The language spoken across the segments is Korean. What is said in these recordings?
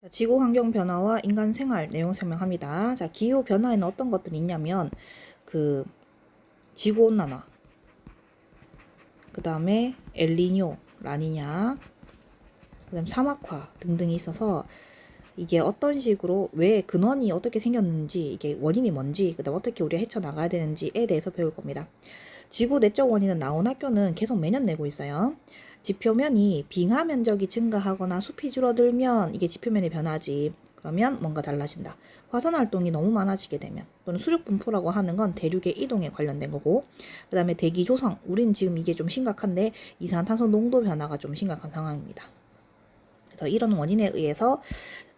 자, 지구 환경 변화와 인간 생활 내용 설명합니다. 자, 기후 변화에는 어떤 것들이 있냐면 그 지구 온난화, 그 다음에 엘니뇨, 라니냐, 그다음 사막화 등등이 있어서 이게 어떤 식으로 왜 근원이 어떻게 생겼는지 이게 원인이 뭔지 그다음 어떻게 우리가 헤쳐 나가야 되는지에 대해서 배울 겁니다. 지구 내적 원인은 나온 학교는 계속 매년 내고 있어요. 지표면이 빙하 면적이 증가하거나 숲이 줄어들면 이게 지표면이 변하지. 그러면 뭔가 달라진다. 화산 활동이 너무 많아지게 되면 또는 수륙 분포라고 하는 건 대륙의 이동에 관련된 거고 그다음에 대기 조성. 우린 지금 이게 좀 심각한데 이산화탄소 농도 변화가 좀 심각한 상황입니다. 그래서 이런 원인에 의해서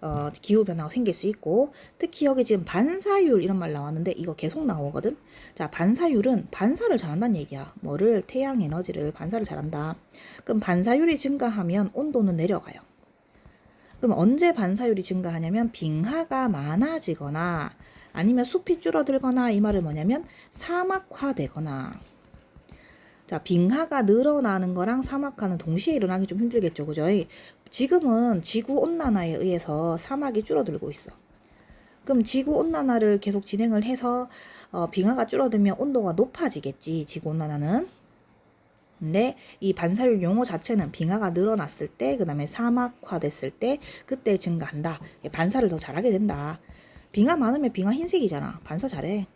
어, 기후 변화가 생길 수 있고 특히 여기 지금 반사율 이런 말 나왔는데 이거 계속 나오거든. 자 반사율은 반사를 잘한다는 얘기야. 뭐를 태양 에너지를 반사를 잘한다. 그럼 반사율이 증가하면 온도는 내려가요. 그럼 언제 반사율이 증가하냐면 빙하가 많아지거나 아니면 숲이 줄어들거나 이 말은 뭐냐면 사막화되거나 자 빙하가 늘어나는 거랑 사막화는 동시에 일어나기 좀 힘들겠죠 그죠 지금은 지구 온난화에 의해서 사막이 줄어들고 있어 그럼 지구 온난화를 계속 진행을 해서 어, 빙하가 줄어들면 온도가 높아지겠지 지구 온난화는 근데 이 반사율 용어 자체는 빙하가 늘어났을 때, 그 다음에 사막화 됐을 때, 그때 증가한다. 반사를 더 잘하게 된다. 빙하 많으면 빙하 흰색이잖아. 반사 잘해.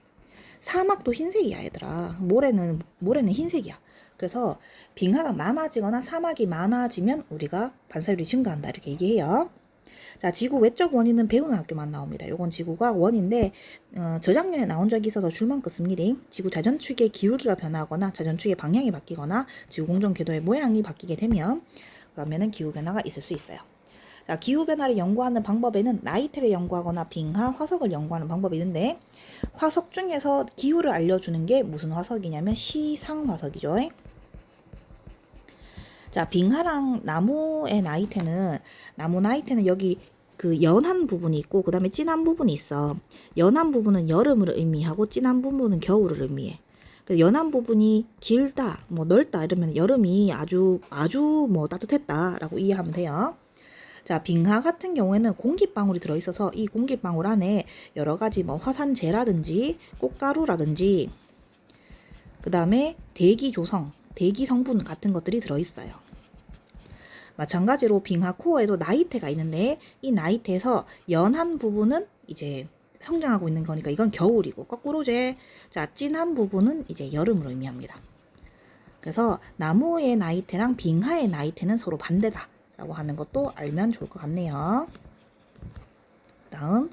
사막도 흰색이야, 얘들아. 모래는, 모래는 흰색이야. 그래서 빙하가 많아지거나 사막이 많아지면 우리가 반사율이 증가한다. 이렇게 얘기해요. 자, 지구 외적 원인은 배우는 학교만 나옵니다. 요건 지구가 원인데 어, 저작년에 나온 적이 있어서 줄만 긋습니다. 지구 자전축의 기울기가 변하거나 자전축의 방향이 바뀌거나 지구 공전 궤도의 모양이 바뀌게 되면 그러면은 기후 변화가 있을 수 있어요. 자, 기후 변화를 연구하는 방법에는 나이테를 연구하거나 빙하, 화석을 연구하는 방법이 있는데 화석 중에서 기후를 알려주는 게 무슨 화석이냐면 시상 화석이죠. 자, 빙하랑 나무의 나이테는 나무 나이테는 여기 그 연한 부분이 있고 그 다음에 진한 부분이 있어. 연한 부분은 여름을 의미하고 진한 부분은 겨울을 의미해. 연한 부분이 길다, 뭐 넓다 이러면 여름이 아주 아주 뭐 따뜻했다라고 이해하면 돼요. 자, 빙하 같은 경우에는 공기방울이 들어있어서 이 공기방울 안에 여러 가지 뭐 화산재라든지 꽃가루라든지 그 다음에 대기 조성, 대기 성분 같은 것들이 들어있어요. 마찬가지로 빙하 코어에도 나이테가 있는데 이 나이테에서 연한 부분은 이제 성장하고 있는 거니까 이건 겨울이고 거꾸로제 자 진한 부분은 이제 여름을 의미합니다. 그래서 나무의 나이테랑 빙하의 나이테는 서로 반대다 라고 하는 것도 알면 좋을 것 같네요. 다음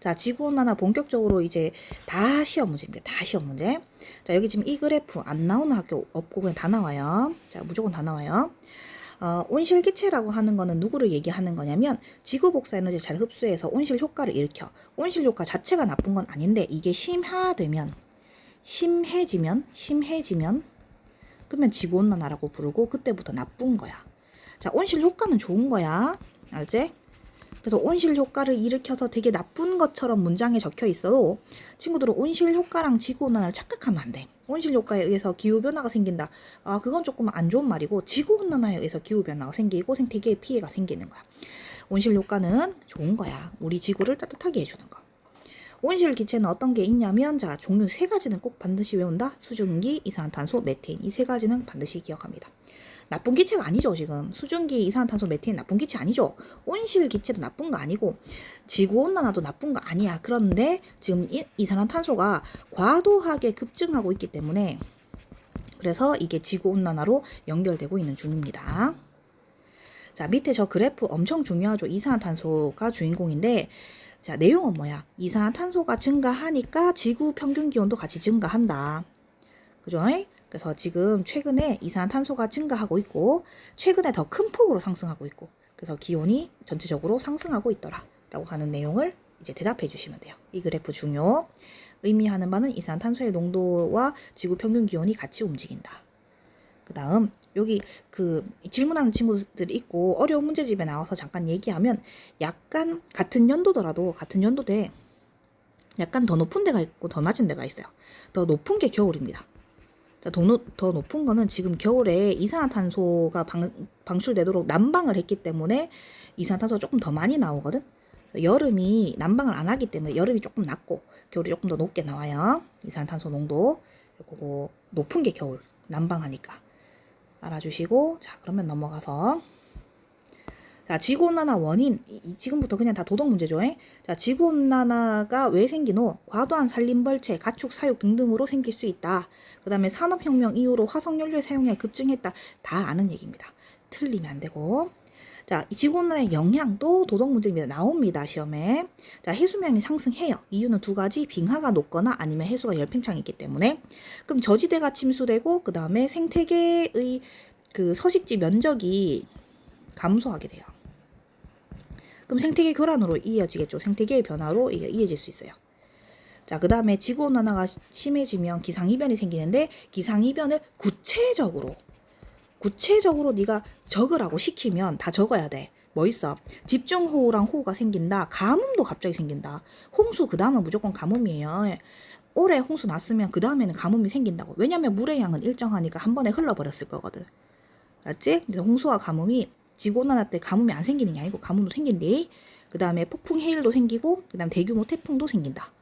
자 지구온난화 본격적으로 이제 다 시험 문제입니다. 다 시험 문제. 자 여기 지금 이 그래프 안 나오는 학교 없고 그냥 다 나와요. 자 무조건 다 나와요. 어, 온실기체라고 하는 거는 누구를 얘기하는 거냐면 지구 복사 에너지를 잘 흡수해서 온실 효과를 일으켜. 온실 효과 자체가 나쁜 건 아닌데 이게 심화되면 심해지면 심해지면 그러면 지구 온난화라고 부르고 그때부터 나쁜 거야. 자, 온실 효과는 좋은 거야. 알지? 그래서 온실 효과를 일으켜서 되게 나쁜 것처럼 문장에 적혀 있어도 친구들은 온실 효과랑 지구 온난화를 착각하면 안 돼. 온실 효과에 의해서 기후 변화가 생긴다. 아, 그건 조금 안 좋은 말이고 지구 온난화에 의해서 기후 변화가 생기고 생태계에 피해가 생기는 거야. 온실 효과는 좋은 거야. 우리 지구를 따뜻하게 해주는 거. 온실 기체는 어떤 게 있냐면 자 종류 세 가지는 꼭 반드시 외운다. 수증기, 이산화탄소, 메테인 이 세 가지는 반드시 기억합니다. 나쁜 기체가 아니죠 지금. 수증기 이산화탄소 메테인 나쁜 기체 아니죠. 온실 기체도 나쁜 거 아니고 지구 온난화도 나쁜 거 아니야. 그런데 지금 이, 이산화탄소가 과도하게 급증하고 있기 때문에 그래서 이게 지구 온난화로 연결되고 있는 중입니다. 자 밑에 저 그래프 엄청 중요하죠. 이산화탄소가 주인공인데 자 내용은 뭐야? 이산화탄소가 증가하니까 지구 평균 기온도 같이 증가한다. 그죠? 그래서 지금 최근에 이산탄소가 증가하고 있고 최근에 더 큰 폭으로 상승하고 있고 그래서 기온이 전체적으로 상승하고 있더라 라고 하는 내용을 이제 대답해 주시면 돼요. 이 그래프 중요. 의미하는 바는 이산탄소의 농도와 지구 평균 기온이 같이 움직인다. 그 다음 여기 그 질문하는 친구들이 있고 어려운 문제집에 나와서 잠깐 얘기하면 약간 같은 연도더라도 같은 연도대 약간 더 높은 데가 있고 더 낮은 데가 있어요. 더 높은 게 겨울입니다. 자, 더, 높- 더 높은 거는 지금 겨울에 이산화탄소가 방, 방출되도록 난방을 했기 때문에 이산화탄소가 조금 더 많이 나오거든. 여름이 난방을 안 하기 때문에 여름이 조금 낮고 겨울이 조금 더 높게 나와요. 이산화탄소 농도. 그거 높은 게 겨울 난방하니까 알아주시고 자 그러면 넘어가서 자 지구온난화 원인 이- 이- 지금부터 그냥 다 도덕 문제죠. 에? 자 지구온난화가 왜 생기노? 과도한 산림벌채, 가축 사육 등등으로 생길 수 있다. 그 다음에 산업혁명 이후로 화석연료의 사용량이 급증했다. 다 아는 얘기입니다. 틀리면 안 되고. 자, 이 지구온난화의 영향도 도덕 문제입니다. 나옵니다, 시험에. 자, 해수면이 상승해요. 이유는 두 가지, 빙하가 녹거나 아니면 해수가 열팽창이 있기 때문에. 그럼 저지대가 침수되고, 그 다음에 생태계의 그 서식지 면적이 감소하게 돼요. 그럼 생태계 교란으로 이어지겠죠. 생태계의 변화로 이어질 수 있어요. 자, 그 다음에 지구온난화가 시- 심해지면 기상이변이 생기는데 기상이변을 구체적으로 구체적으로 네가 적으라고 시키면 다 적어야 돼. 뭐 있어? 집중호우랑 호우가 생긴다. 가뭄도 갑자기 생긴다. 홍수 그 다음은 무조건 가뭄이에요. 올해 홍수 났으면 그 다음에는 가뭄이 생긴다고. 왜냐면 물의 양은 일정하니까 한 번에 흘러버렸을 거거든. 그래서 홍수와 가뭄이 지구온난화 때 가뭄이 안 생기는 게 아니고 가뭄도 생긴대. 그 다음에 폭풍 해일도 생기고 그 다음 대규모 태풍도 생긴다.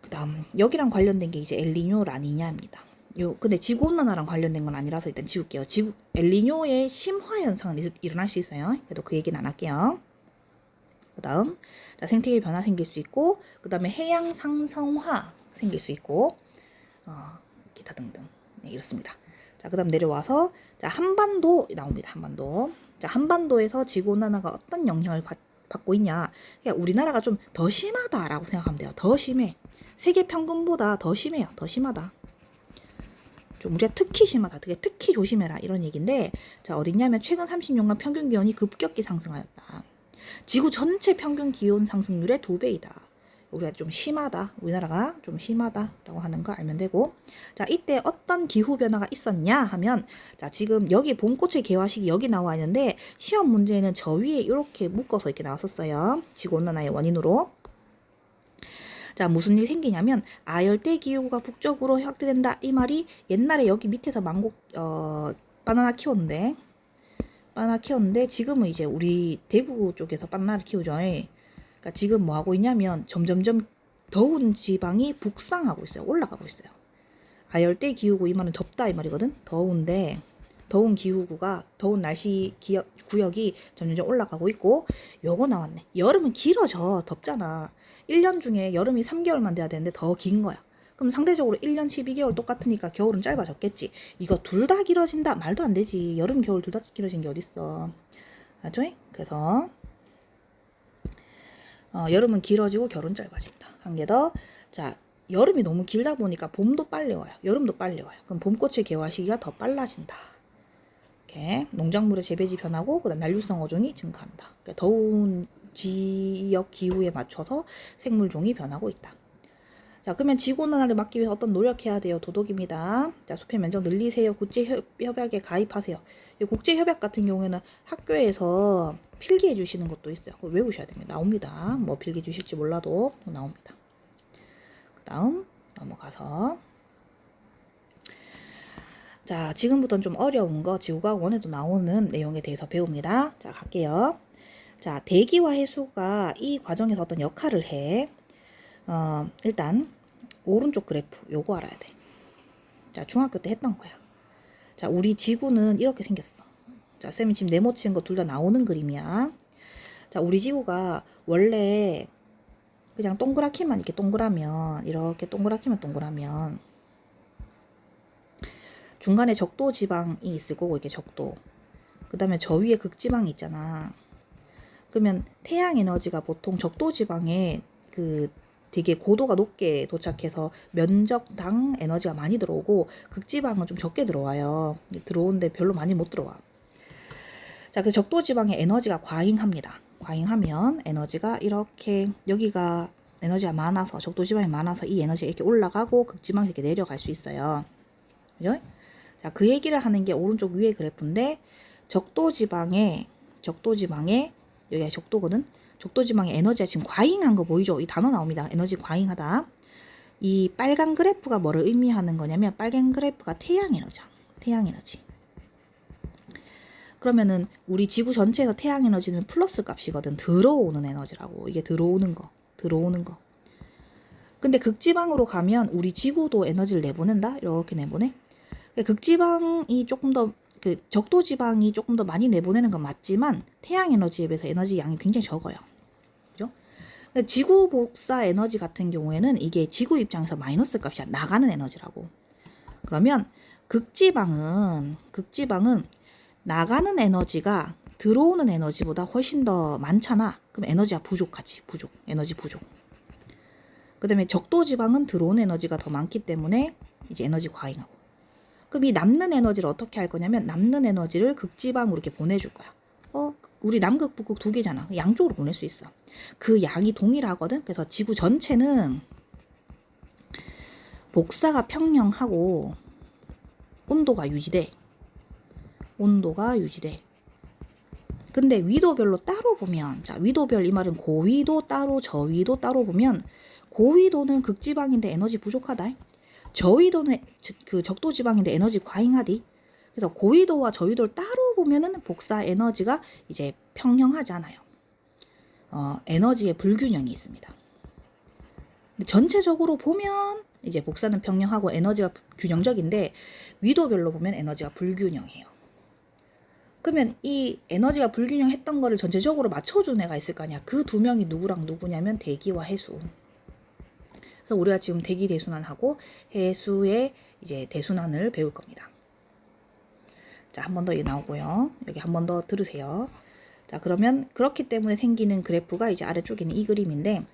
그 다음 여기랑 관련된 게 이제 엘니뇨 라니냐입니다. 요 근데 지구 온난화랑 관련된 건 아니라서 일단 지울게요. 지구 엘니뇨의 심화 현상은 일- 일어날 수 있어요. 그래도 그 얘기는 안 할게요. 그다음 자, 생태계 변화 생길 수 있고 그다음에 해양 상성화 생길 수 있고 어, 기타 등등 네, 이렇습니다. 자 그 다음 내려와서 자 한반도 나옵니다. 한반도 자 한반도에서 지구 온난화가 어떤 영향을 받, 받고 있냐? 그러니까 우리나라가 좀 더 심하다라고 생각하면 돼요. 더 심해. 세계 평균보다 더 심해요. 더 심하다. 좀 우리가 특히 심하다. 되게 특히 조심해라. 이런 얘기인데, 자, 어딨냐면 최근 30년간 평균 기온이 급격히 상승하였다. 지구 전체 평균 기온 상승률의 두 배이다. 우리가 좀 심하다. 우리나라가 좀 심하다라고 하는 거 알면 되고. 자, 이때 어떤 기후 변화가 있었냐 하면, 자, 지금 여기 봄꽃의 개화식이 여기 나와 있는데, 시험 문제에는 저 위에 이렇게 묶어서 이렇게 나왔었어요. 지구 온난화의 원인으로. 자, 무슨 일이 생기냐면 아열대 기후가 북쪽으로 확대된다. 이 말이 옛날에 여기 밑에서 망고 어 바나나 키웠는데 바나나 키웠는데 지금은 이제 우리 대구 쪽에서 바나나를 키우죠. 예. 그러니까 지금 뭐 하고 있냐면 점점점 더운 지방이 북상하고 있어요. 올라가고 있어요. 아 열대 기후구 이 말은 덥다 이 말이거든. 더운데 더운 기후구가 더운 날씨 기역, 구역이 점점점 올라가고 있고 요거 나왔네. 여름은 길어져. 덥잖아. 1년 중에 여름이 3개월만 돼야 되는데 더 긴 거야. 그럼 상대적으로 1년 12개월 똑같으니까 겨울은 짧아졌겠지. 이거 둘 다 길어진다? 말도 안 되지. 여름, 겨울 둘 다 길어진 게 어딨어. 알죠? 그래서 어, 여름은 길어지고 겨울은 짧아진다. 한 개 더. 자, 여름이 너무 길다 보니까 봄도 빨리 와요. 여름도 빨리 와요. 그럼 봄꽃의 개화 시기가 더 빨라진다. 이렇게 농작물의 재배지 변하고 그다음 난류성 어종이 증가한다. 그러니까 더운 지역 기후에 맞춰서 생물 종이 변하고 있다. 자, 그러면 지구온난화를 막기 위해서 어떤 노력해야 돼요? 도덕입니다. 자, 수평 면적 늘리세요. 국제협약에 가입하세요. 이 국제 협약 같은 경우에는 학교에서 필기해 주시는 것도 있어요. 그거 외우셔야 됩니다. 나옵니다. 뭐 필기해 주실지 몰라도 나옵니다. 그 다음 넘어가서 자, 지금부터는 좀 어려운 거 지구과학 원에도 나오는 내용에 대해서 배웁니다. 자, 갈게요. 자, 대기와 해수가 이 과정에서 어떤 역할을 해. 어, 일단 오른쪽 그래프 요거 알아야 돼. 자, 중학교 때 했던 거야. 자, 우리 지구는 이렇게 생겼어. 자, 쌤이 지금 네모 치는 거 둘 다 나오는 그림이야. 자, 우리 지구가 원래 그냥 동그랗게만 이렇게 동그라면 이렇게 동그랗게만 동그라면 중간에 적도 지방이 있을 거고 이게 적도. 그 다음에 저 위에 극지방이 있잖아. 그러면 태양 에너지가 보통 적도 지방에 그 되게 고도가 높게 도착해서 면적당 에너지가 많이 들어오고 극지방은 좀 적게 들어와요. 들어오는데 별로 많이 못 들어와. 자, 그 적도 지방에 에너지가 과잉합니다. 과잉하면 에너지가 이렇게 여기가 에너지가 많아서 적도 지방이 많아서 이 에너지가 이렇게 올라가고 극지방에서 이렇게 내려갈 수 있어요. 그죠? 자, 그 얘기를 하는 게 오른쪽 위에 그래프인데 적도 지방에 적도 지방에 여기가 적도거든. 적도 지방의 에너지가 지금 과잉한 거 보이죠? 이 단어 나옵니다. 에너지 과잉하다. 이 빨간 그래프가 뭐를 의미하는 거냐면 빨간 그래프가 태양 에너지야. 태양 에너지. 그러면은 우리 지구 전체에서 태양 에너지는 플러스 값이거든. 들어오는 에너지라고. 이게 들어오는 거. 들어오는 거. 근데 극지방으로 가면 우리 지구도 에너지를 내보낸다. 이렇게 내보내. 그러니까 극지방이 조금 더 그 적도 지방이 조금 더 많이 내보내는 건 맞지만 태양 에너지에 비해서 에너지 양이 굉장히 적어요. 지구 복사 에너지 같은 경우에는 이게 지구 입장에서 마이너스 값이야. 나가는 에너지라고. 그러면 극지방은 극지방은 나가는 에너지가 들어오는 에너지보다 훨씬 더 많잖아. 그럼 에너지가 부족하지. 부족. 에너지 부족. 그다음에 적도 지방은 들어오는 에너지가 더 많기 때문에 이제 에너지 과잉하고. 그럼 이 남는 에너지를 어떻게 할 거냐면 남는 에너지를 극지방으로 이렇게 보내줄 거야. 어, 우리 남극, 북극 두 개잖아. 양쪽으로 보낼 수 있어. 그 양이 동일하거든. 그래서 지구 전체는 복사가 평형하고 온도가 유지돼. 온도가 유지돼. 근데 위도별로 따로 보면, 자, 위도별 이 말은 고위도 따로, 저위도 따로 보면, 고위도는 극지방인데 에너지 부족하다. 저위도는 저- 그 적도 지방인데 에너지 과잉하디. 그래서 고위도와 저위도를 따로 보면은 복사 에너지가 이제 평형하잖아요. 어, 에너지의 불균형이 있습니다. 전체적으로 보면 이제 복사는 평형하고 에너지가 균형적인데 위도별로 보면 에너지가 불균형해요. 그러면 이 에너지가 불균형했던 거를 전체적으로 맞춰준 애가 있을 거 아니야. 그 두 명이 누구랑 누구냐면 대기와 해수. 그래서 우리가 지금 대기 대순환하고 해수의 이제 대순환을 배울 겁니다. 자, 한 번 더 이게 나오고요. 여기 한 번 더 들으세요. 자, 그러면 그렇기 때문에 생기는 그래프가 이제 아래쪽에 있는 이 그림인데,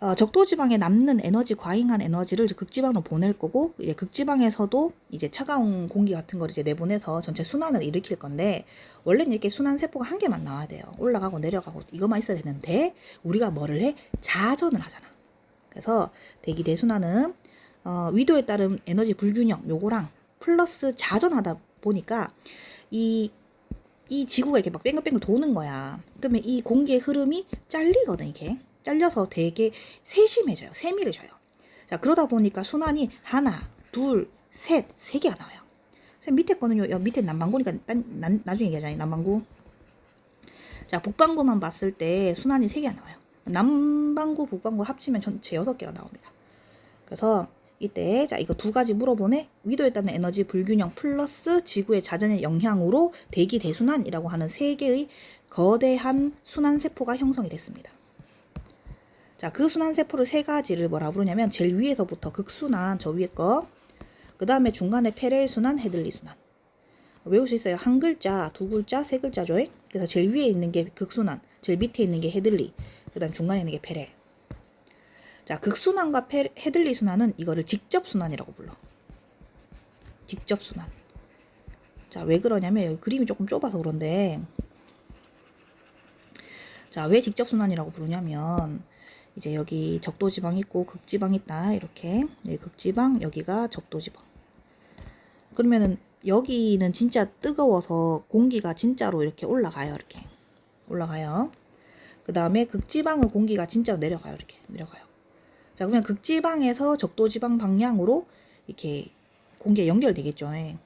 어, 적도지방에 남는 에너지 과잉한 에너지를 극지방으로 보낼 거고, 이제 극지방에서도 이제 차가운 공기 같은 걸 이제 내보내서 전체 순환을 일으킬 건데, 원래는 이렇게 순환 세포가 한 개만 나와야 돼요. 올라가고 내려가고 이것만 있어야 되는데, 우리가 뭐를 해? 자전을 하잖아. 그래서 대기 대순환은 어, 위도에 따른 에너지 불균형 요거랑 플러스 자전하다 보니까 이, 이 지구가 이렇게 막 뺑글뺑글 도는 거야. 그러면 이 공기의 흐름이 잘리거든, 이게. 잘려서 되게 세심해져요. 세밀해져요. 자, 그러다 보니까 순환이 하나, 둘, 셋, 세 개가 나와요. 밑에 거는요, 여 밑에 남반구니까 난, 난, 나중에 얘기하잖아요, 남반구. 자, 북반구만 봤을 때 순환이 세 개가 나와요. 남반구, 북반구 합치면 전체 여섯 개가 나옵니다. 그래서 이때 자 이거 두 가지 물어보네 위도에 따른 에너지 불균형 플러스 지구의 자전의 영향으로 대기 대순환이라고 하는 세 개의 거대한 순환 세포가 형성이 됐습니다. 자, 그 순환 세포를 세 가지를 뭐라 부르냐면 제일 위에서부터 극순환 저 위에 거, 그 다음에 중간에 페렐 순환, 헤들리 순환. 외울 수 있어요. 한 글자, 두 글자, 세 글자죠. 그래서 제일 위에 있는 게 극순환, 제일 밑에 있는 게 헤들리, 그 다음 중간에 있는 게 페렐. 자, 극순환과 페, 헤들리 순환은 이거를 직접 순환이라고 불러. 직접 순환. 자, 왜 그러냐면 여기 그림이 조금 좁아서 그런데 자, 왜 직접 순환이라고 부르냐면 이제 여기 적도 지방 있고 극지방 있다. 이렇게. 여기 극지방, 여기가 적도 지방. 그러면은 여기는 진짜 뜨거워서 공기가 진짜로 이렇게 올라가요. 이렇게. 올라가요. 그 다음에 극지방은 공기가 진짜로 내려가요. 이렇게 내려가요. 자, 그러면 극지방에서 적도지방 방향으로 이렇게 공기가 연결되겠죠. 예.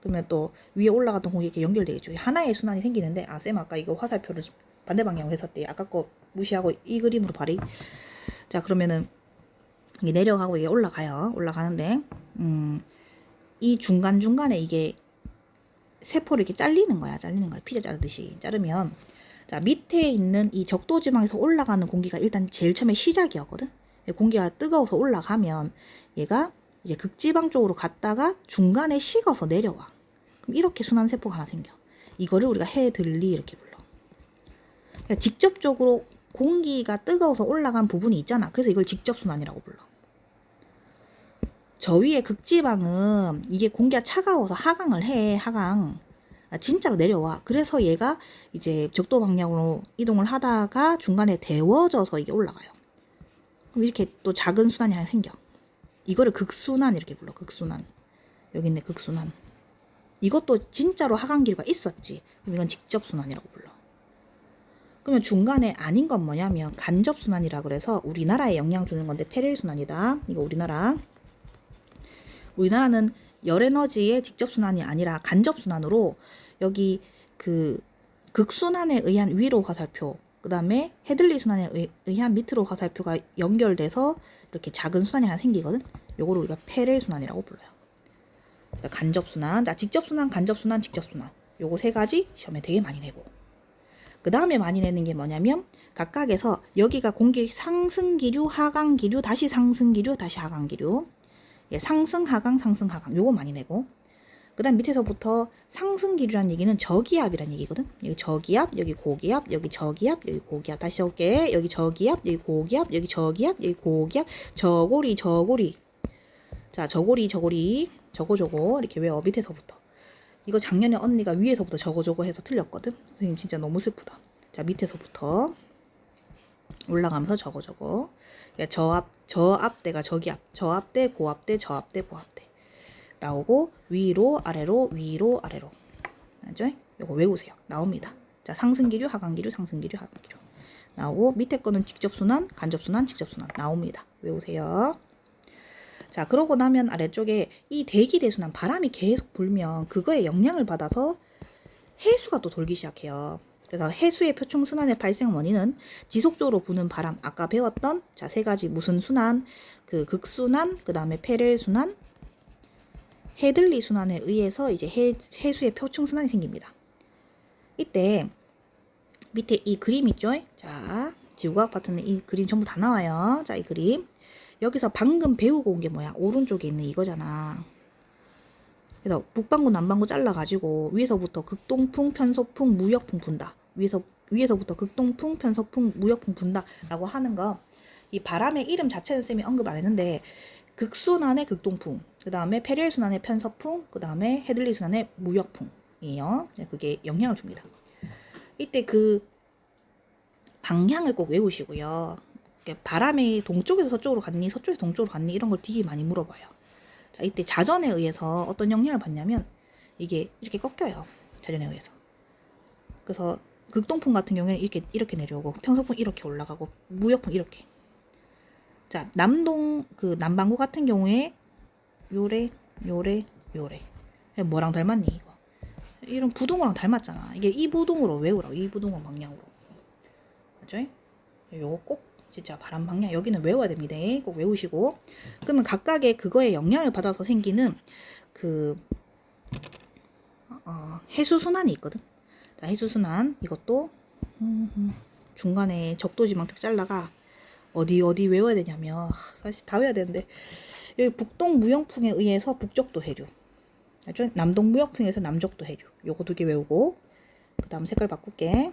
그러면 또 위에 올라갔던 공기 이렇게 연결되겠죠. 하나의 순환이 생기는데, 아, 쌤 아까 이거 화살표를 반대 방향으로 했었대. 아까 거 무시하고 이 그림으로 발이. 자, 그러면은 이게 내려가고 이게 올라가요. 올라가는데, 음, 이 중간 중간에 이게 세포를 이렇게 잘리는 거야. 잘리는 거야. 피자 자르듯이. 자르면, 자, 밑에 있는 이 적도 지방에서 올라가는 공기가 일단 제일 처음에 시작이었거든. 공기가 뜨거워서 올라가면 얘가 이제 극지방 쪽으로 갔다가 중간에 식어서 내려와. 그럼 이렇게 순환 세포가 하나 생겨. 이거를 우리가 해들리 이렇게 불러. 그러니까 직접적으로 공기가 뜨거워서 올라간 부분이 있잖아. 그래서 이걸 직접 순환이라고 불러. 저 위에 극지방은 이게 공기가 차가워서 하강을 해. 하강. 아, 진짜로 내려와. 그래서 얘가 이제 적도 방향으로 이동을 하다가 중간에 데워져서 이게 올라가요. 그럼 이렇게 또 작은 순환이 하나 생겨. 이거를 극순환 이렇게 불러. 극순환. 여기 있네 극순환. 이것도 진짜로 하강기류가 있었지. 그럼 이건 직접 순환이라고 불러. 그러면 중간에 아닌 건 뭐냐면 간접순환이라 그래서 우리나라에 영향 주는 건데 페렐순환이다. 이거 우리나라. 우리나라는 열에너지의 직접순환이 아니라 간접순환으로 여기 그 극순환에 의한 위로 화살표, 그 다음에 헤들리 순환에 의- 의한 밑으로 화살표가 연결돼서 이렇게 작은 순환이 하나 생기거든. 요거를 우리가 페렐 순환이라고 불러요. 그러니까 간접 순환, 자 직접 순환, 간접 순환, 직접 순환. 요거 세 가지 시험에 되게 많이 내고. 그 다음에 많이 내는 게 뭐냐면 각각에서 여기가 공기 상승 기류, 하강 기류, 다시 상승 기류, 다시 하강 기류. 예, 상승, 하강, 상승, 하강. 요거 많이 내고. 그 다음 밑에서부터 상승 기류라는 얘기는 저기압이라는 얘기거든. 여기 저기압, 여기 고기압, 여기 저기압, 여기 고기압. 다시 해볼게. 여기 저기압, 여기 고기압, 여기 저기압, 여기 고기압. 저고리, 저고리. 자, 저고리, 저고리. 저거, 저거. 이렇게 외워. 밑에서부터. 이거 작년에 언니가 위에서부터 저거, 저거 해서 틀렸거든. 선생님 진짜 너무 슬프다. 자, 밑에서부터 올라가면서 저거, 저거. 야, 저압, 저압대가 저기압. 저압대, 고압대, 저압대, 고압대. 나오고 위로 아래로 위로 아래로 알죠? 요거 외우세요. 나옵니다. 자 상승기류 하강기류 상승기류 하강기류 나오고 밑에 거는 직접순환 간접순환 직접순환 나옵니다. 외우세요. 자 그러고 나면 아래쪽에 이 대기 대순환 바람이 계속 불면 그거에 영향을 받아서 해수가 또 돌기 시작해요. 그래서 해수의 표충 순환의 발생 원인은 지속적으로 부는 바람 아까 배웠던 자 세 가지 무슨 순환 그 극순환 그 다음에 페렐 순환 헤들리 순환에 의해서 이제 해, 해수의 표층 순환이 생깁니다. 이때 밑에 이 그림 있죠? 자, 지구과학 파트는 이 그림 전부 다 나와요. 자, 이 그림. 여기서 방금 배우고 온 게 뭐야? 오른쪽에 있는 이거잖아. 그래서 북반구 남반구 잘라가지고 위에서부터 극동풍, 편서풍, 무역풍 분다. 위에서 위에서부터 극동풍, 편서풍, 무역풍 분다라고 하는 거. 이 바람의 이름 자체는 쌤이 언급 안 했는데 극순환의 극동풍, 그 다음에 페렐 순환의 편서풍, 그 다음에 헤들리 순환의 무역풍이에요. 네, 그게 영향을 줍니다. 이때 그 방향을 꼭 외우시고요. 바람이 동쪽에서 서쪽으로 갔니, 서쪽에서 동쪽으로 갔니 이런 걸 되게 많이 물어봐요. 자, 이때 자전에 의해서 어떤 영향을 받냐면 이게 이렇게 꺾여요. 자전에 의해서. 그래서 극동풍 같은 경우에는 이렇게 이렇게 내려오고 편서풍 이렇게 올라가고 무역풍 이렇게. 자, 남동 그 남반구 같은 경우에 요래 요래 요래. 뭐랑 닮았니 이거? 이런 부동어랑 닮았잖아. 이게 이 부동으로 외우라고 이 부동어 방향으로. 맞죠? 요거 꼭 진짜 바람 방향. 여기는 외워야 됩니다. 꼭 외우시고. 그러면 각각의 그거에 영향을 받아서 생기는 그 어, 해수 순환이 있거든. 자 해수 순환. 이것도 음, 음, 중간에 적도지망 딱 잘라가 어디 어디 외워야 되냐면 하, 사실 다 외워야 되는데 여기 북동 무역풍에 의해서 북적도 해류. 알죠? 남동 무역풍에서 남적도 해류. 요거 두 개 외우고 그 다음 색깔 바꿀게.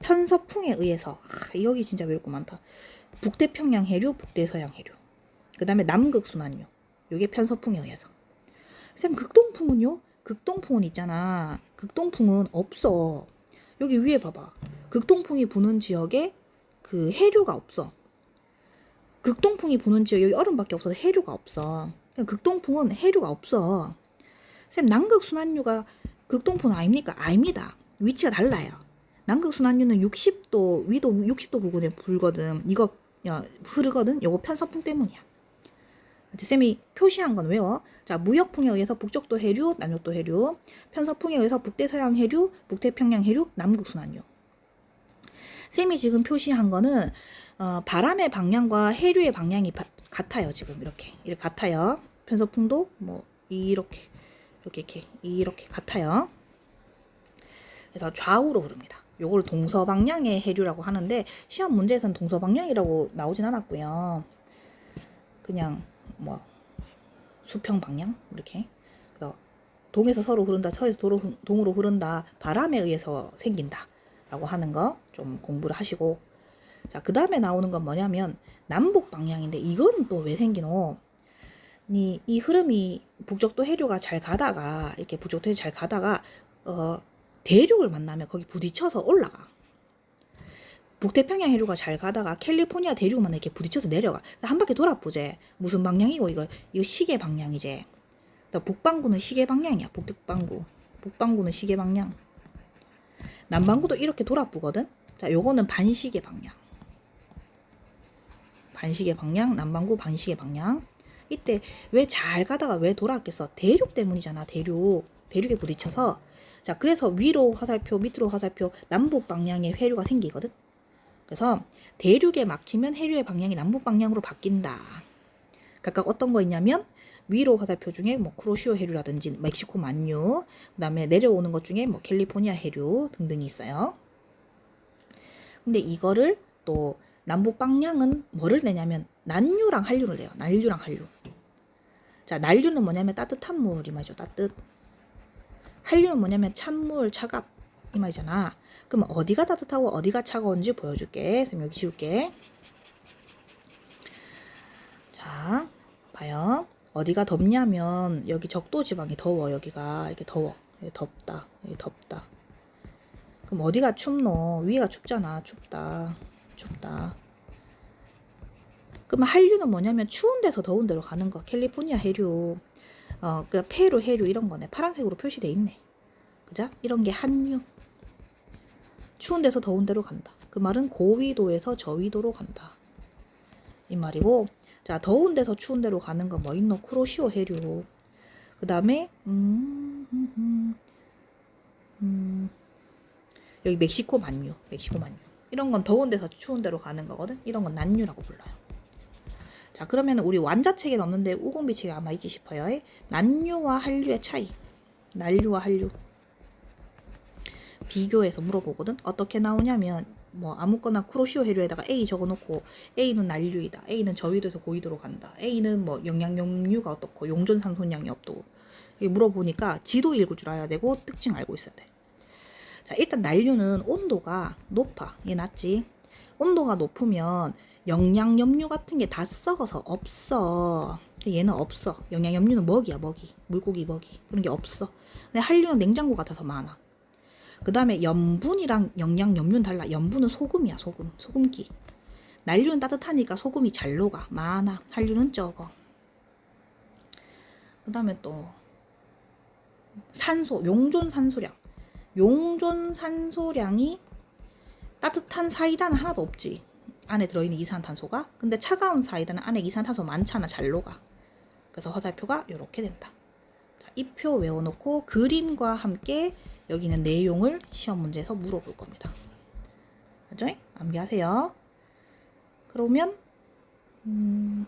편서풍에 의해서 하, 여기 진짜 외울 거 많다. 북태평양 해류, 북대서양 해류. 그 다음에 남극 순환류. 요게 편서풍에 의해서. 쌤 극동풍은요? 극동풍은 있잖아. 극동풍은 없어. 여기 위에 봐봐. 극동풍이 부는 지역에 그 해류가 없어. 극동풍이 부는 지역 여기 얼음밖에 없어서 해류가 없어. 극동풍은 해류가 없어. 쌤 남극 순환류가 극동풍 아닙니까? 아닙니다. 위치가 달라요. 남극 순환류는 60도 위도 60도 부근에 불거든. 이거 야, 흐르거든. 요거 편서풍 때문이야. 쌤이 표시한 건 외워. 자, 무역풍에 의해서 북적도 해류, 남쪽도 해류, 편서풍에 의해서 북대서양 해류, 북태평양 해류, 남극 순환류. 쌤이 지금 표시한 거는 어, 바람의 방향과 해류의 방향이 바- 같아요. 지금 이렇게 이렇게 같아요. 편서풍도 뭐 이렇게 이렇게 이렇게 이렇게 같아요. 그래서 좌우로 흐릅니다. 요걸 동서 방향의 해류라고 하는데 시험 문제에서는 동서 방향이라고 나오진 않았고요. 그냥 뭐 수평 방향 이렇게 그래서 동에서 서로 흐른다, 서에서 도로, 동으로 흐른다, 바람에 의해서 생긴다 라고 하는 거 좀 공부를 하시고 자, 그 다음에 나오는 건 뭐냐면 남북 방향인데 이건 또 왜 생기노? 이, 이 흐름이 북적도 해류가 잘 가다가 이렇게 북적도 해류 잘 가다가 어, 대륙을 만나면 거기 부딪혀서 올라가. 북태평양 해류가 잘 가다가 캘리포니아 대륙만 이렇게 부딪혀서 내려가. 한 바퀴 돌아보제. 무슨 방향이고 이거 이거 시계 방향이제. 북반구는 시계 방향이야. 북방구. 북반구는 시계 방향. 남반구도 이렇게 돌아보거든. 자, 요거는 반시계 방향. 반시계 방향, 남반구 반시계 방향. 이때 왜 잘 가다가 왜 돌아왔겠어? 대륙 때문이잖아. 대륙. 대륙에 부딪혀서 자, 그래서 위로 화살표, 밑으로 화살표, 남북 방향의 회류가 생기거든. 그래서 대륙에 막히면 해류의 방향이 남북 방향으로 바뀐다. 각각 어떤 거 있냐면 위로 화살표 중에 뭐 크로시오 해류라든지 멕시코 만유, 그다음에 내려오는 것 중에 뭐 캘리포니아 해류 등등이 있어요. 근데 이거를 또 남북 방향은 뭐를 내냐면 난류랑 한류를 내요. 난류랑 한류. 자, 난류는 뭐냐면 따뜻한 물이 말이죠. 따뜻. 한류는 뭐냐면 찬물, 차갑 이 말이잖아. 그럼 어디가 따뜻하고 어디가 차가운지 보여줄게. 그럼 여기 지울게. 자, 봐요. 어디가 덥냐면 여기 적도 지방이 더워. 여기가 이렇게 더워. 여기 덥다. 여기 덥다. 그럼 어디가 춥노? 위가 춥잖아. 춥다. 춥다. 그러면 한류는 뭐냐면 추운 데서 더운 데로 가는 거. 캘리포니아 해류, 어, 그 페루 해류 이런 거네. 파란색으로 표시돼 있네. 그죠? 이런 게 한류. 추운 데서 더운 데로 간다. 그 말은 고위도에서 저위도로 간다. 이 말이고, 자 더운 데서 추운 데로 가는 건 뭐 있노? 쿠로시오 해류. 그 다음에 음, 음, 음, 음, 여기 멕시코 만유, 멕시코 만유. 이런 건 더운 데서 추운 데로 가는 거거든. 이런 건 난유라고 불러요. 자 그러면 우리 완자책에 없는데 우공비 책에 아마 있지 싶어요. 난유와 한류의 차이. 난류와 한류. 비교해서 물어보거든. 어떻게 나오냐면 뭐 아무거나 크로시오 해류에다가 A 적어놓고 A는 난류이다. A는 저위도에서 고위도로 간다. A는 뭐 영양용류가 어떻고 용존산소량이 없고 이게 물어보니까 지도 읽을 줄 알아야 되고 특징 알고 있어야 돼. 자 일단 난류는 온도가 높아. 얘 낮지. 온도가 높으면 영양염류 같은 게 다 썩어서 없어. 얘는 없어. 영양염류는 먹이야 먹이. 물고기 먹이. 그런 게 없어. 근데 한류는 냉장고 같아서 많아. 그 다음에 염분이랑 영양 염류는 달라. 염분은 소금이야, 소금. 소금기. 난류는 따뜻하니까 소금이 잘 녹아. 많아. 한류는 적어. 그 다음에 또 산소, 용존 산소량. 용존 산소량이 따뜻한 사이다는 하나도 없지. 안에 들어있는 이산탄소가. 근데 차가운 사이다는 안에 이산탄소 많잖아. 잘 녹아. 그래서 화살표가 이렇게 된다. 이표 외워놓고 그림과 함께 여기 있는 내용을 시험 문제에서 물어볼 겁니다. 알죠? 암기하세요. 그러면 음,